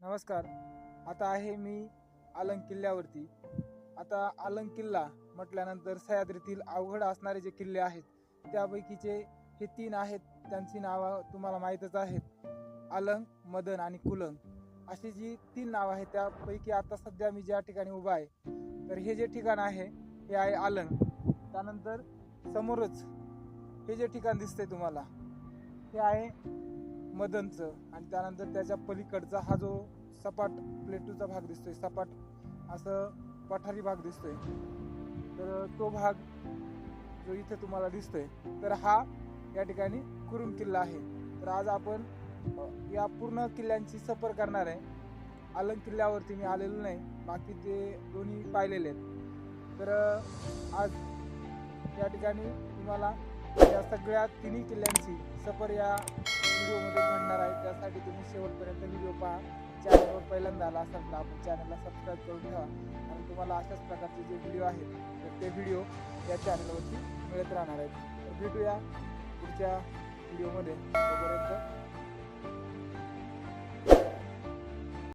नमस्कार. आता आहे मी आलंग किल्ल्यावरती. आता आलंग किल्ला म्हटल्यानंतर सह्याद्रीतील अवघड असणारे जे किल्ले आहेत त्यापैकीचे हे तीन आहेत. त्यांची नावं तुम्हाला माहीतच आहेत. आलंग मदन आणि कुलंग अशी जी तीन नावं आहेत त्यापैकी आता सध्या मी ज्या ठिकाणी उभा आहे तर हे जे ठिकाण आहे हे आहे आलंग त्यानंतर समोरच हे जे ठिकाण दिसतंय तुम्हाला हे आहे मदनचं आणि त्यानंतर त्याच्या पलीकडचा हा जो सपाट प्लेटूचा भाग दिसतोय सपाट असं पठारी भाग दिसतोय. तर तो भाग जो इथे तुम्हाला दिसतोय तर हा या ठिकाणी कुरुम किल्ला आहे. तर आज आपण या पूर्ण किल्ल्यांची सफर करणार आहे. अलंग किल्ल्यावरती मी आलेलो नाही बाकी ते दोन्ही पाहिलेले आहेत. तर आज या ठिकाणी तुम्हाला या सगळ्या तिन्ही किल्ल्यांची सफर या त्यासाठी तुम्ही शेवटपर्यंत व्हिडिओ पहा. चॅनलवर पहिल्यांदा आला असाल तर आपण चॅनलला सबस्क्राईब करून ठेवा. आणि तुम्हाला अशाच प्रकारचे जे व्हिडिओ आहेत तर ते व्हिडिओ या चॅनलवरती मिळत राहणार आहेत. तर भेटूया पुढच्या व्हिडिओमध्ये तोपर्यंत